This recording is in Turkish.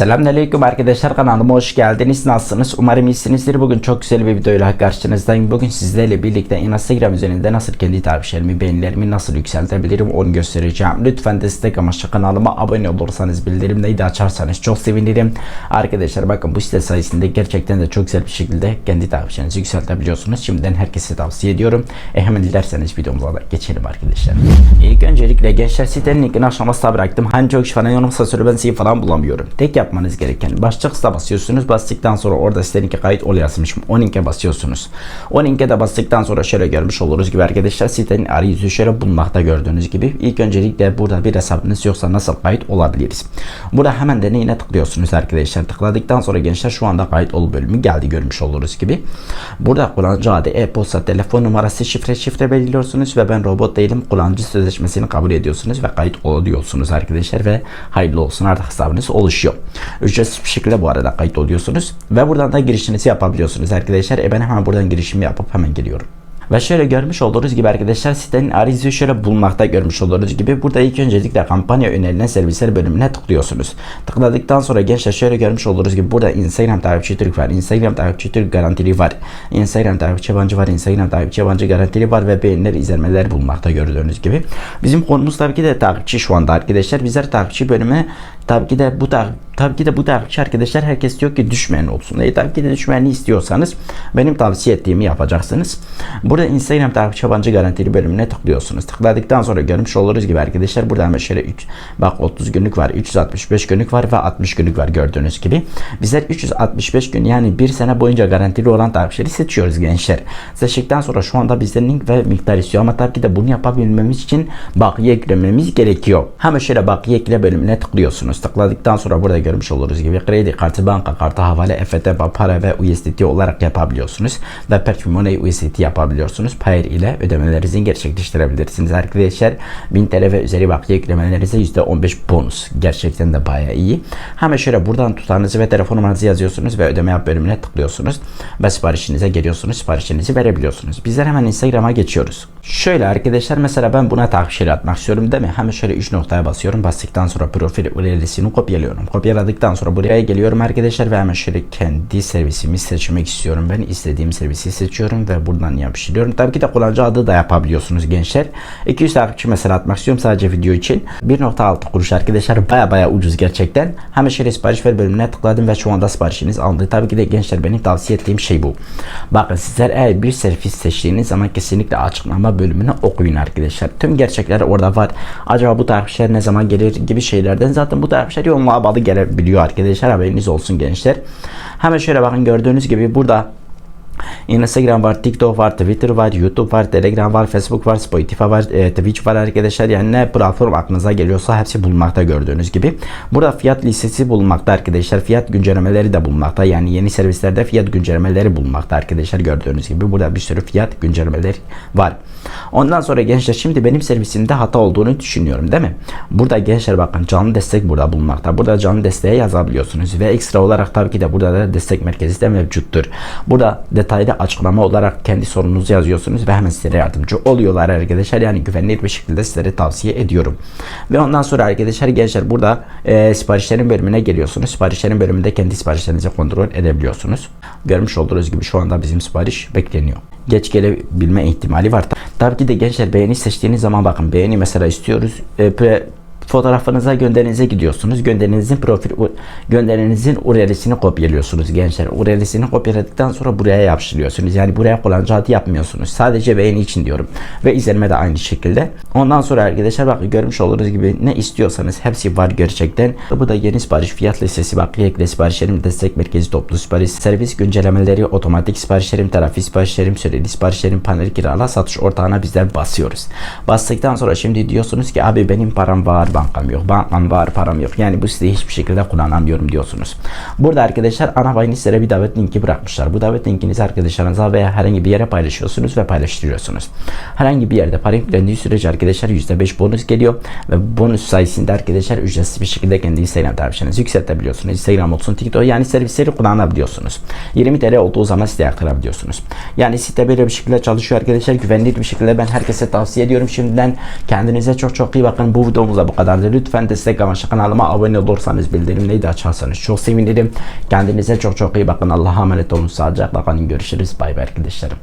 Selamünaleyküm arkadaşlar kanalıma hoş geldiniz. Nasılsınız? Umarım iyisinizdir. Bugün çok güzel bir videoyla karşınızdayım. Bugün sizlerle birlikte Instagram üzerinde nasıl kendi takipçilerimi, beğenilerimi nasıl yükseltebilirim onu göstereceğim. Lütfen destek amaçlı kanalıma abone olursanız bildirimleri de açarsanız çok sevinirim. Arkadaşlar bakın bu site sayesinde gerçekten de çok güzel bir şekilde kendi takipçilerinizi yükseltebiliyorsunuz. Şimdiden herkese tavsiye ediyorum. E hemen dilerseniz videomuza da geçelim arkadaşlar. İlk öncelikle gençler sitenin linkini aşamasına bıraktım. Hani çok falan yorumsa söyle ben falan bulamıyorum. Tek yapmanız gereken başlık kısa basıyorsunuz. Bastıktan sonra orada siteninki kayıt ol yazmışım. O linke basıyorsunuz. O linke de bastıktan sonra şöyle görmüş oluruz gibi arkadaşlar sitenin arayüzü şöyle bulmakta gördüğünüz gibi. İlk öncelikle burada bir hesabınız yoksa nasıl kayıt olabiliriz? Burada hemen deneyine tıklıyorsunuz arkadaşlar. Tıkladıktan sonra gençler şu anda kayıt ol bölümü geldi görmüş oluruz gibi. Burada kullanıcı adı, e-posta, telefon numarası, şifre şifre belirliyorsunuz ve ben robot değilim. Kullanıcı sözleşmesini kabul ediyorsunuz ve kayıt oluyorsunuz arkadaşlar ve hayırlı olsun artık hesabınız oluşuyor. Ücretsiz bir şekilde bu arada kayıt oluyorsunuz ve buradan da girişinizi yapabiliyorsunuz arkadaşlar. E ben hemen buradan girişimi yapıp hemen geliyorum. Ve şöyle görmüş olduğunuz gibi arkadaşlar sitenin arayüzü şöyle bulmakta görmüş olduğunuz gibi burada ilk öncelikle kampanya önerilen servisler bölümüne tıklıyorsunuz. Tıkladıktan sonra gençler şöyle görmüş olduğunuz gibi burada Instagram takipçi Türk var, Instagram takipçi Türk garantili var, Instagram takipçi yabancı var, Instagram takipçi yabancı garantili var ve beğeniler, izlenmeler bulmakta gördüğünüz gibi. Bizim konumuz tabii ki de takipçi şu anda arkadaşlar. Bizler takipçi bölümüne tabii ki de bu takipçi Tabii ki de bu takipçi arkadaşlar herkes diyor ki düşmeyen olsun. E, tabii ki de düşmeyenli istiyorsanız benim tavsiye ettiğimi yapacaksınız. Burada Instagram takipçi yabancı garantili bölümüne tıklıyorsunuz. Tıkladıktan sonra görmüş oluruz gibi arkadaşlar burada şöyle 3 bak 30 günlük var, 365 günlük var ve 60 günlük var gördüğünüz gibi. Bizler 365 gün yani bir sene boyunca garantili olan takipçileri seçiyoruz gençler. Seçtikten sonra şu anda bizden link ve miktar istiyor ama tabii ki de bunu yapabilmemiz için bakiye eklememiz gerekiyor. Hemen şöyle bakiye ekle bölümüne tıklıyorsunuz. Tıkladıktan sonra burada görmüş oluruz gibi kredi kartı, banka kartı, havale, EFT, para ve USDT olarak yapabiliyorsunuz. Ve Perfumone USDT yapabiliyorsunuz. Payer ile ödemelerinizi gerçekleştirebilirsiniz arkadaşlar. 1000 TL ve üzeri bakiye yüklemelerinize %15 bonus. Gerçekten de bayağı iyi. Hemen şöyle buradan tutarınızı ve telefon numaranızı yazıyorsunuz ve ödeme yap bölümüne tıklıyorsunuz. Ve siparişinize geliyorsunuz. Siparişinizi verebiliyorsunuz. Bizler hemen Instagram'a geçiyoruz. Şöyle arkadaşlar mesela ben buna takipçileri atmak istiyorum değil mi? Hemen şöyle 3 noktaya basıyorum. Bastıktan sonra profil URL'sini kopyalıyorum. Kopyaladıktan sonra buraya geliyorum arkadaşlar ve hemen şöyle kendi servisimi seçmek istiyorum. Ben istediğim servisi seçiyorum ve buradan yapıştırıyorum. Tabii ki de kullanıcı adı da yapabiliyorsunuz gençler. 200 takipçi mesela atmak istiyorum sadece video için. 1.6 kuruş arkadaşlar baya baya ucuz gerçekten. Hemen şöyle sipariş ver bölümüne tıkladım ve şu anda siparişiniz alındı. Tabii ki de gençler benim tavsiye ettiğim şey bu. Bakın sizler eğer bir servis seçtiğiniz zaman kesinlikle açıklama bölümünü okuyun arkadaşlar. Tüm gerçekler orada var. Acaba bu takipçiler ne zaman gelir gibi şeylerden zaten bu takipçiler yoğunluğa bağlı gelebiliyor arkadaşlar. Haberiniz olsun gençler. Hemen şöyle bakın. Gördüğünüz gibi burada Instagram var, TikTok var, Twitter var, YouTube var, Telegram var, Facebook var, Spotify var, e, Twitch var arkadaşlar. Yani ne platform aklınıza geliyorsa hepsi bulunmakta gördüğünüz gibi. Burada fiyat listesi bulunmakta arkadaşlar. Fiyat güncellemeleri de bulunmakta. Yani yeni servislerde fiyat güncellemeleri bulunmakta arkadaşlar gördüğünüz gibi. Burada bir sürü fiyat güncellemeleri var. Ondan sonra gençler şimdi benim servisimde hata olduğunu düşünüyorum değil mi? Burada gençler bakın canlı destek burada bulunmakta. Burada canlı desteğe yazabiliyorsunuz ve ekstra olarak tabii ki de burada da destek merkezi de mevcuttur. Burada detaylı açıklama olarak kendi sorununuzu yazıyorsunuz ve hemen size yardımcı oluyorlar arkadaşlar. Yani güvenilir bir şekilde sizlere tavsiye ediyorum. Ve ondan sonra arkadaşlar gençler burada e, siparişlerin bölümüne geliyorsunuz. Siparişlerin bölümünde kendi siparişlerinizi kontrol edebiliyorsunuz. Görmüş olduğunuz gibi şu anda bizim sipariş bekleniyor geç gelebilme ihtimali var. Tabii ki de gençler beğeni seçtiğiniz zaman bakın beğeni mesela istiyoruz. E, fotoğrafınıza gönderinize gidiyorsunuz. Gönderinizin profil gönderinizin URL'sini kopyalıyorsunuz gençler. URL'sini kopyaladıktan sonra buraya yapıştırıyorsunuz. Yani buraya kullanıcı adı yapmıyorsunuz. Sadece beğeni için diyorum. Ve izlenme de aynı şekilde. Ondan sonra arkadaşlar bakın görmüş olduğunuz gibi ne istiyorsanız hepsi var gerçekten. Bu da yeni sipariş fiyat listesi bakiye ekle siparişlerim destek merkezi toplu sipariş servis güncellemeleri otomatik siparişlerim tarafı siparişlerim süreli siparişlerim panel kirala satış ortağına bizler basıyoruz. Bastıktan sonra şimdi diyorsunuz ki abi benim param var bankam yok. Bankam var param yok. Yani bu siteyi hiçbir şekilde kullanamıyorum diyorsunuz. Burada arkadaşlar ana bayını size bir davet linki bırakmışlar. Bu davet linkinizi arkadaşlarınıza veya herhangi bir yere paylaşıyorsunuz ve paylaştırıyorsunuz. Herhangi bir yerde para yüklendiği sürece arkadaşlar %5 bonus geliyor ve bonus sayesinde arkadaşlar ücretsiz bir şekilde kendi Instagram tarifinizi yükseltebiliyorsunuz. Instagram olsun TikTok yani servisleri kullanabiliyorsunuz. 20 TL olduğu zaman siteye aktarabiliyorsunuz. Yani site böyle bir şekilde çalışıyor arkadaşlar. Güvenilir bir şekilde ben herkese tavsiye ediyorum. Şimdiden kendinize çok çok iyi bakın. Bu videomuzda bu kadar kadardı. Lütfen destek amaçlı kanalıma abone olursanız bildirimleri de açarsanız çok sevinirim. Kendinize çok çok iyi bakın. Allah'a emanet olun. Sağlıcakla kalın. Görüşürüz. Bay bay arkadaşlarım.